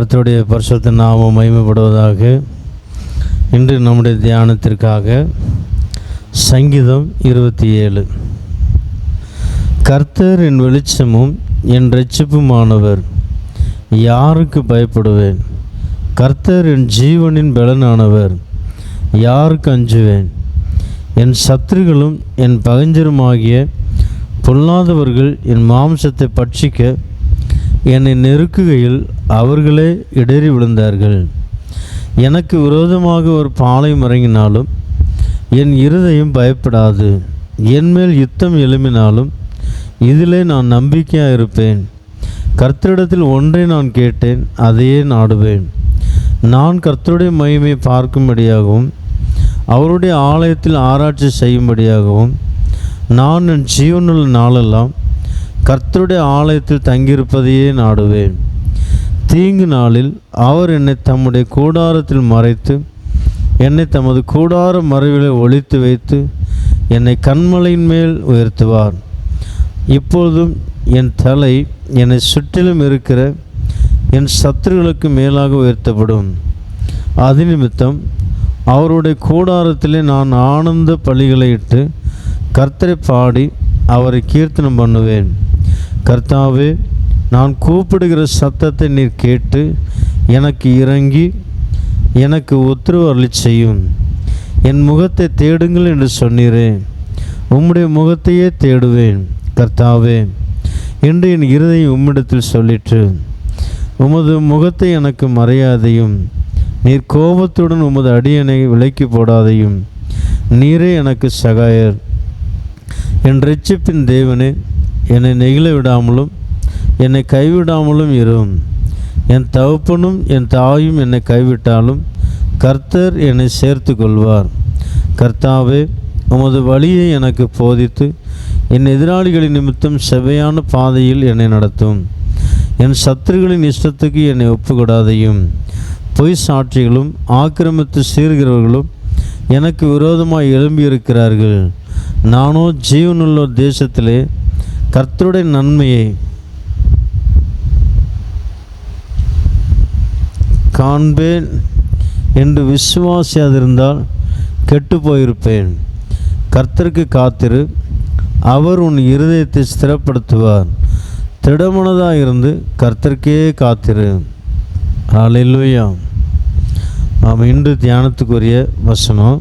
கர்த்தருடைய பரிசுத்த நாமம் மகிமைப்படுவதாக இன்று நம்முடைய தியானத்திற்காக சங்கீதம் இருபத்தி ஏழு. கர்த்தர் என் வெளிச்சமும் என் ரட்சிப்புமானவர் யாருக்கு பயப்படுவேன்? கர்த்தர் என் ஜீவனின் பலனானவர் யாருக்கு அஞ்சுவேன்? என் சத்துருகளும் என் பகஞ்சருமாகிய பொல்லாதவர்கள் என் மாம்சத்தை பட்சிக்க என்னை நெருக்குகையில் அவர்களே இடறி விழுந்தார்கள். எனக்கு விரோதமாக ஒரு பாலை இறங்கினாலும் என் இருதயம் பயப்படாது. என் மேல் யுத்தம் எழும்பினாலும் இதிலே நான் நம்பிக்கையாக இருப்பேன் கர்த்தரிடத்தில் ஒன்றை நான் கேட்டேன் அதையே நாடுவேன். நான் கர்த்தருடைய மகிமை பார்க்கும்படியாகவும் அவருடைய ஆலயத்தில் ஆராய்ச்சி செய்யும்படியாகவும் நான் என் ஜீவனுள்ள நாளெல்லாம் கர்த்தருடைய ஆலயத்தில் தங்கியிருப்பதையே நாடுவேன். தீங்கு நாளில் அவர் என்னை தம்முடைய கூடாரத்தில் மறைத்து என்னை தமது கூடார மறைவிலே ஒழித்து வைத்து என்னை கண்மலையின் மேல் உயர்த்துவார். இப்பொழுதும் என் தலை என்னை சுற்றிலும் இருக்கிற என் சத்துருகளுக்கு மேலாக உயர்த்தப்படும். அது நிமித்தம் அவருடைய கூடாரத்திலே நான் ஆனந்த பலிகளை இட்டு கர்த்தரை பாடி அவரை கீர்த்தனம் பண்ணுவேன். கர்த்தாவே நான் கூப்பிடுகிற சத்தத்தை நீர் கேட்டு எனக்கு இறங்கி எனக்கு உத்தரவு அருளி செய்யும். என் முகத்தை தேடுங்கள் என்று சொன்னீரேன் உம்முடைய முகத்தையே தேடுவேன் கர்த்தாவே. என்று என் இருதயம் உம்மிடத்தில் சொல்லிற்று. உமது முகத்தை எனக்கு மறையாதையும் நீர் கோபத்துடன் உமது அடியனை விலக்கி போடாதையும் நீரே எனக்கு சகாயர். என் ரட்சிப்பின் தேவனே என்னை நெகிழ விடாமலும் என்னை கைவிடாமலும் இரும் என் தகப்பனும் என் தாயும் என்னை கைவிட்டாலும் கர்த்தர் என்னை சேர்த்து கொள்வார் கர்த்தாவே உமது வழியை எனக்கு போதித்து என் எதிராளிகளின் நிமித்தம் செவையான பாதையில் என்னை நடத்தும். என் சத்துருகளின் இஷ்டத்துக்கு என்னை ஒப்புக்கூடாதையும். பொய் சாட்சிகளும் ஆக்கிரமித்து சீர்கிறவர்களும் எனக்கு விரோதமாக எழும்பியிருக்கிறார்கள். நானோ ஜீவனுள்ள தேசத்திலே கர்த்தருடைய நன்மையை காண்பேன் என்று விசுவாசியாதிருந்தால் கெட்டு போயிருப்பேன் கர்த்தருக்கு காத்திரு அவர் உன் இருதயத்தை ஸ்திரப்படுத்துவார். திடமனதாக இருந்து கர்த்தருக்கே காத்திரு. அலையிலுயா நாம் இன்று தியானத்துக்குரிய வசனம்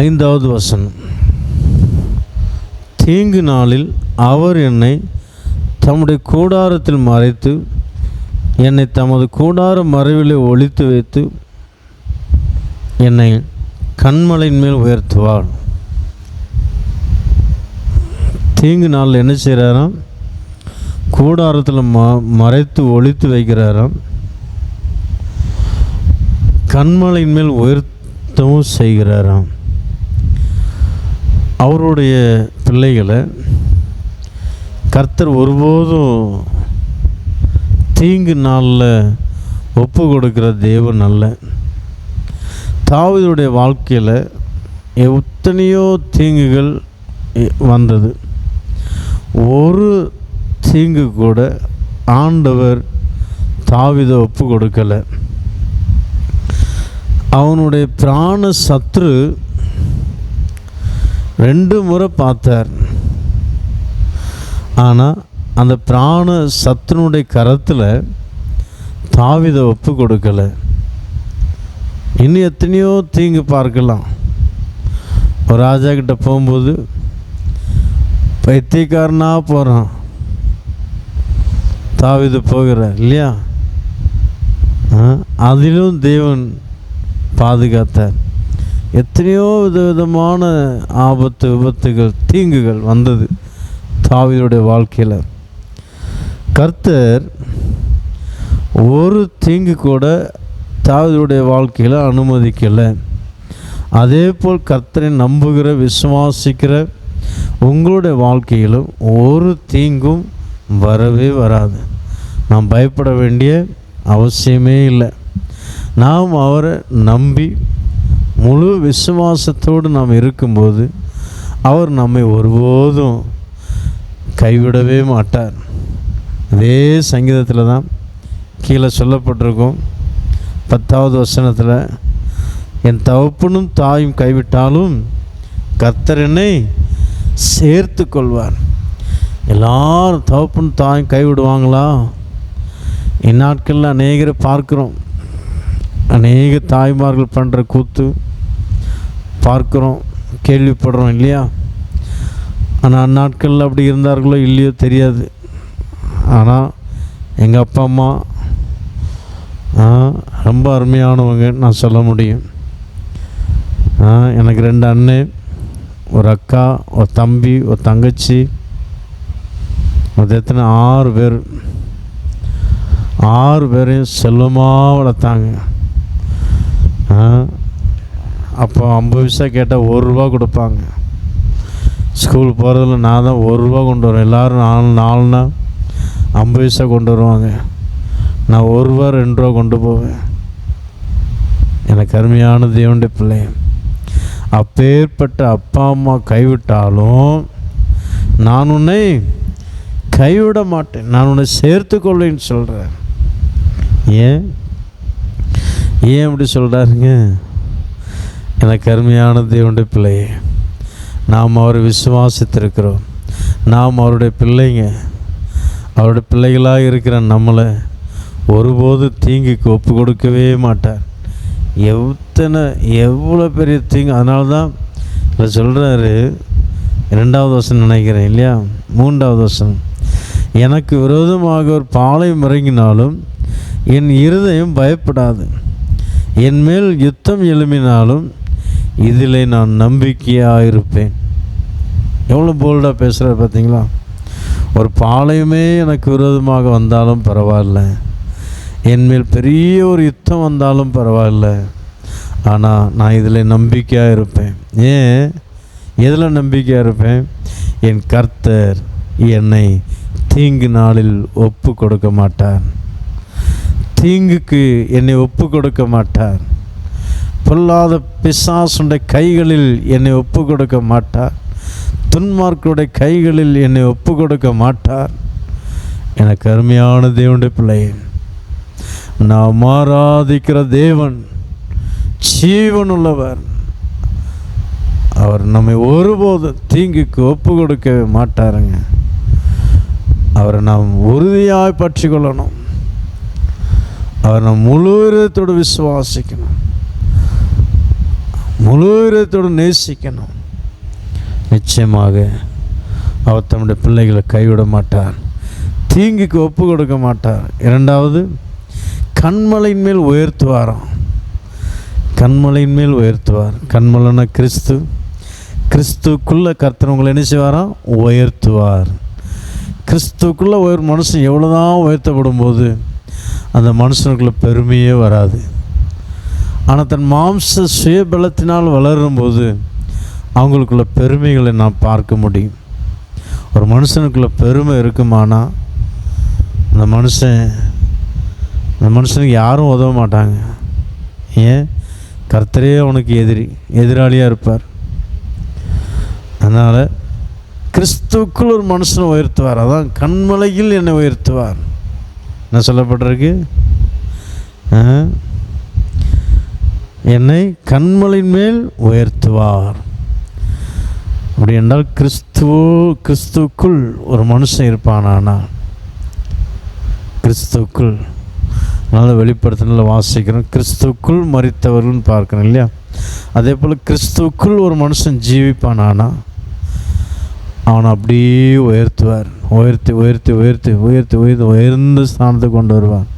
ஐந்தாவது வசனம். தீங்கு நாளில் அவர் என்னை தம்முடைய கூடாரத்தில் மறைத்து என்னை தமது கூடார மறைவிலே ஒழித்து வைத்து என்னை கண்மலையின் மேல் உயர்த்துவார். தீங்கு நாளில் என்ன செய்கிறாராம்? கூடாரத்தில் ம மறைத்து ஒழித்து வைக்கிறாராம். கண்மலையின் மேல் உயர்த்தவும் செய்கிறாராம். அவருடைய பிள்ளைகளை கர்த்தர் ஒருபோதும் தீங்கு நாளில் ஒப்பு கொடுக்குற தேவன் அல்ல. தாவீதுடைய வாழ்க்கையில் எத்தனையோ தீங்குகள் இ- வந்தது. ஒரு தீங்கு கூட ஆண்டவர் தாவித ஒப்பு கொடுக்கலை. அவனுடைய பிராண சத்ரு ரெண்டு முறை பார்த்தார். ஆனால் அந்த பிராண சத்துனுடைய கரத்தில் தாவிதை ஒப்பு கொடுக்கல. இன்னும் எத்தனையோ தீங்கு பார்க்கலாம். ஒரு ராஜா கிட்ட போகும்போது பைத்தியக்காரனாக போகிறான் தாவிது போகிற இல்லையா? ஆ, அதிலும் தேவன் பாதுகாத்தார். எத்தனையோ விதவிதமான ஆபத்து விபத்துகள் தீங்குகள் வந்தது. தாவிதோடைய வாழ்க்கையில். கர்த்தர் ஒரு தீங்கு கூட தாவிதோடைய வாழ்க்கையில் அனுமதிக்கலை. அதே போல் கர்த்தரை நம்புகிற விசுவாசிக்கிற உங்களுடைய வாழ்க்கையிலும் ஒரு தீங்கும் வரவே வராது. நாம் பயப்பட வேண்டிய அவசியமே இல்லை. நாம் அவரை நம்பி முழு விசுவாசத்தோடு நாம் இருக்கும்போது அவர் நம்மை ஒருபோதும் கைவிடவே மாட்டார். அதே சங்கீதத்தில் தான் கீழே சொல்லப்பட்டிருக்கும். பத்தாவது வசனத்தில் என் தவப்பனும் தாயும் கைவிட்டாலும் கர்த்தர் என்னை சேர்த்து கொள்வார். எல்லாரும் தவப்பனும் தாயும் கைவிடுவாங்களா? இந்நாட்களில் அநேகரை பார்க்குறோம். அநேக தாய்மார்கள் பண்ணுற கூத்து பார்க்குறோம் கேள்விப்படுறோம் இல்லையா? ஆனால் அந்நாட்களில் அப்படி இருந்தார்களோ இல்லையோ தெரியாது. ஆனால் எங்கள் அப்பா அம்மா ரொம்ப அருமையானவங்க நான் சொல்ல முடியும். எனக்கு ரெண்டு அண்ணன் ஒரு அக்கா ஒரு தம்பி ஒரு தங்கச்சி அது எத்தனை ஆறு பேர். ஆறு பேரையும் செல்வமாக வளர்த்தாங்க. அப்போ ஐம்பது பைசா கேட்டால் ஒரு ரூபா கொடுப்பாங்க. ஸ்கூல் போகிறதுல நான் தான் ஒரு ரூபா கொண்டு வருவேன். எல்லோரும் நாலு நாலுனா ஐம்பது பைசா கொண்டு வருவாங்க. நான் ஒரு ரூபா ரெண்டு ரூபா கொண்டு போவேன். எனக்கு அருமையான தேவனுடைய பிள்ளை. அப்பேற்பட்ட அப்பா அம்மா கைவிட்டாலும் நான் உன்னை கைவிட மாட்டேன். நான் உன்னை சேர்த்துக்கொள்ளேன்னு சொல்கிறேன் ஏன்? ஏன் அப்படி சொல்கிறாருங்க எனக்கு அருமையான தேவனுடைய பிள்ளையே. நாம் அவரை விசுவாசித்திருக்கிறோம். நாம் அவருடைய பிள்ளைங்க. அவருடைய பிள்ளைகளாக இருக்கிற நம்மளை ஒருபோது தீங்குக்கு ஒப்பு கொடுக்கவே மாட்டார். எத்தனை எவ்வளோ பெரிய தீங்கு. அதனால தான் இல்லை சொல்கிறாரு ரெண்டாவது வசனம் நினைக்கிறேன் இல்லையா? மூன்றாவது வசனம். எனக்கு விரோதமாக ஒரு பாளையம் இறங்கினாலும் என் இருதயம் பயப்படாது. என் மேல் யுத்தம் எழும்பினாலும் இதில் நான் நம்பிக்கையாக இருப்பேன். எவ்வளோ போல்டாக பேசுகிறார் பார்த்தீங்களா ஒரு பாளையமே எனக்கு விரோதமாக வந்தாலும் பரவாயில்ல. என் மேல் பெரிய ஒரு யுத்தம் வந்தாலும் பரவாயில்ல. ஆனால் நான் இதில் நம்பிக்கையாக இருப்பேன். ஏன்? எதில் நம்பிக்கையாக இருப்பேன்? என் கர்த்தர் என்னை தீங்கு நாளில் ஒப்பு கொடுக்க மாட்டார். தீங்குக்கு என்னை ஒப்பு கொடுக்க மாட்டார். பொல்லாத பிசாசுடைய கைகளில் என்னை ஒப்பு கொடுக்க மாட்டார் துன்மார்க்குடைய கைகளில் என்னை ஒப்பு கொடுக்க மாட்டார் எனக்கு அருமையான தேவனுடைய பிள்ளை நாம் ஆராதிக்கிற தேவன் ஜீவன் உள்ளவர் அவர் நம்மை ஒருபோதும் தீங்குக்கு ஒப்பு கொடுக்கவே மாட்டாருங்க. அவரை நாம் உறுதியாய் பற்றி கொள்ளணும் அவர் நம் முழு விதத்தோடு விசுவாசிக்கணும். முழு இதயத்தோடு நேசிக்கணும். நிச்சயமாக அவர் தம்முடைய பிள்ளைகளை கைவிட மாட்டார். தீங்குக்கு ஒப்பு கொடுக்க மாட்டார். இரண்டாவது கண்மலையின் மேல் உயர்த்துவாராம். கண்மலையின் மேல் உயர்த்துவார். கண்மலைன கிறிஸ்து. கிறிஸ்துக்குள்ளே கர்த்தர் உங்களை என்ன செய்வாராம்? உயர்த்துவார். கிறிஸ்துக்குள்ளே ஒரு மனுஷன் எவ்வளோதான் உயர்த்தப்படும் போது அந்த மனுஷனுக்குள்ள பெருமையே வராது. ஆனால் தன் மாம்ச சுயபலத்தினால் வளரும்போது அவங்களுக்குள்ள பெருமைகளை நாம் பார்க்க முடியும். ஒரு மனுஷனுக்குள்ள பெருமை இருக்குமானா அந்த மனுஷன் அந்த மனுஷனுக்கு யாரும் உதவ மாட்டாங்க. ஏன்? கர்த்தரே அவனுக்கு எதிரி எதிராளியாக இருப்பார். அதனால் கிறிஸ்துக்குள் ஒரு மனுஷனை உயர்த்துவார். அதான் கண்மலையில் என்னை உயர்த்துவார். என்ன சொல்லப்பட்டிருக்கு? ஆ? என்னை கண்மலின் மேல் உயர்த்துவார் அப்படி என்றால் கிறிஸ்துவோ கிறிஸ்துவுக்குள் ஒரு மனுஷன் இருப்பானானா கிறிஸ்துவுக்குள் அதனால் வெளிப்படுத்தினால வாசிக்கிறோம் கிறிஸ்துவுக்குள் மறித்தவர்கள்னு பார்க்கணும் இல்லையா அதே போல் கிறிஸ்துவுக்குள் ஒரு மனுஷன் ஜீவிப்பானானா அவனை அப்படியே உயர்த்துவார் உயர்த்தி உயர்த்தி உயர்த்தி உயர்த்தி உயர்த்தி உயர்ந்த ஸ்தானத்தை கொண்டு வருவான்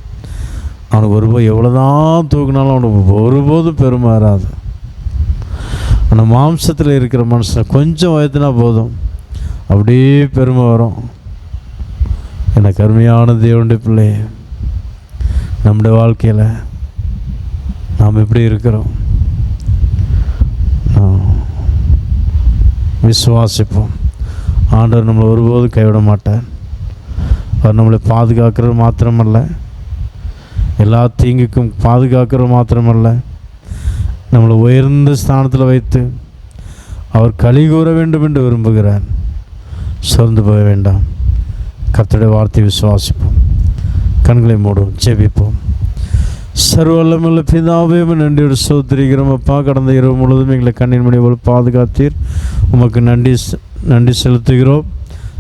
அவனுக்கு ஒருபோது எவ்வளோதான் தூக்கினாலும் அவனுக்கு ஒருபோதும் பெருமை வராது. ஆனால் மாம்சத்தில் இருக்கிற மனுஷன் கொஞ்சம் உயர்த்தினா போதும். அப்படியே பெருமை வரும். என்ன கருமையான தேவனுடைய பிள்ளை. நம்முடைய வாழ்க்கையில் நாம் எப்படி இருக்கிறோம்? விசுவாசிப்போம். ஆண்டவர் நம்மளை ஒருபோதும் கைவிட மாட்டார். அவர் நம்மளை பாதுகாக்கிறது மாத்திரமல்ல. எல்லா தீங்குக்கும் பாதுகாக்கிறது மாத்திரமல்ல. நம்மளை உயர்ந்த ஸ்தானத்தில் வைத்து அவர் களி கூற வேண்டும் என்று விரும்புகிறார். சோர்ந்து போக வேண்டாம். கர்த்தருடைய வார்த்தை விசுவாசிப்போம். கண்களை மூடுவோம். ஜெபிப்போம். சர்வல்லமுள்ள பிதாவே உம்மை நன்றியோடு சோத்திரிக்கிறோம். அப்பா கடந்த இரவு முழுவதும் எங்களை கண்ணின் மணி போல் பாதுகாத்தீர். உமக்கு நன்றி நன்றி செலுத்துகிறோம்.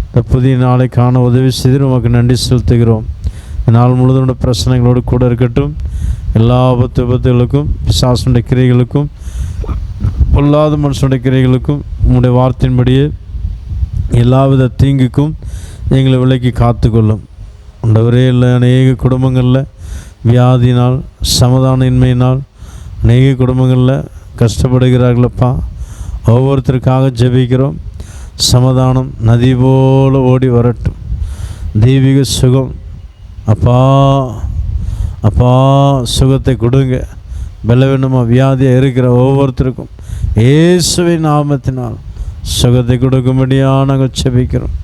இந்த புதிய நாளை காண உதவி செய்து உமக்கு நன்றி செலுத்துகிறோம். நாள் முழுதும் பிரச்சனைகளோடு கூட இருக்கட்டும். எல்லா ஆபத்து விபத்துகளுக்கும் பிசாசனுடைய கிரைகளுக்கும் பொல்லாத மனுஷனுடைய கிரைகளுக்கும் உங்களுடைய வார்த்தையின்படியே எல்லாவித தீங்குக்கும் எங்களை விலைக்கு காத்துக்கொள்ளும். உண்டவரே இல்லை அநேக குடும்பங்களில் வியாதியினால் சமதான இன்மையினால் அநேக குடும்பங்களில் கஷ்டப்படுகிறார்களப்பா. ஒவ்வொருத்தருக்காக ஜெபிக்கிறோம். சமதானம் நதி போல ஓடி வரட்டும். தெய்வீக சுகம் அப்பா அப்பா சுகத்தை கொடுங்க. பலவீனமாக வியாதியாக இருக்கிற ஒவ்வொருத்தருக்கும் இயேசுவின் நாமத்தினால் சுகத்தை கொடுக்கும்படியாக நாங்கள் செபிக்கிறோம்.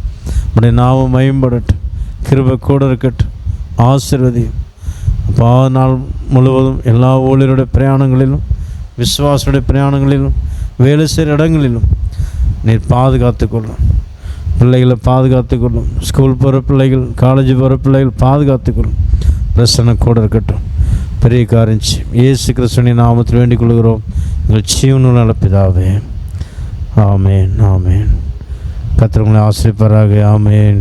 அப்படி நாமும் மயம்படட்டும் கிருபை கூட இருக்கட்டும் ஆசிர்வதியும். அப்பா நாள் முழுவதும் எல்லா ஊழியருடைய பிரயாணங்களிலும் விஸ்வாசனுடைய பிரயாணங்களிலும் வேலை செய்கிற இடங்களிலும் நீர் பாதுகாத்துக்கொள்ளும் பிள்ளைகளை பாதுகாத்துக்கொள்ளும் ஸ்கூல் போகிற பிள்ளைகள் காலேஜ் போகிற பிள்ளைகள் பாதுகாத்துக்கொள்ளும் பிரச்சனை கூட இருக்கட்டும். பெரிய காரியம் ஏசு இயேசு கிறிஸ்துவின் நாமத்தில் வேண்டிக் கொள்கிறோம். எங்கள் ஜீவனுள்ள நடப்பிதாவே ஆமேன் ஆமேன். கத்திரங்களை ஆசிரிப்பராக ஆமேன்.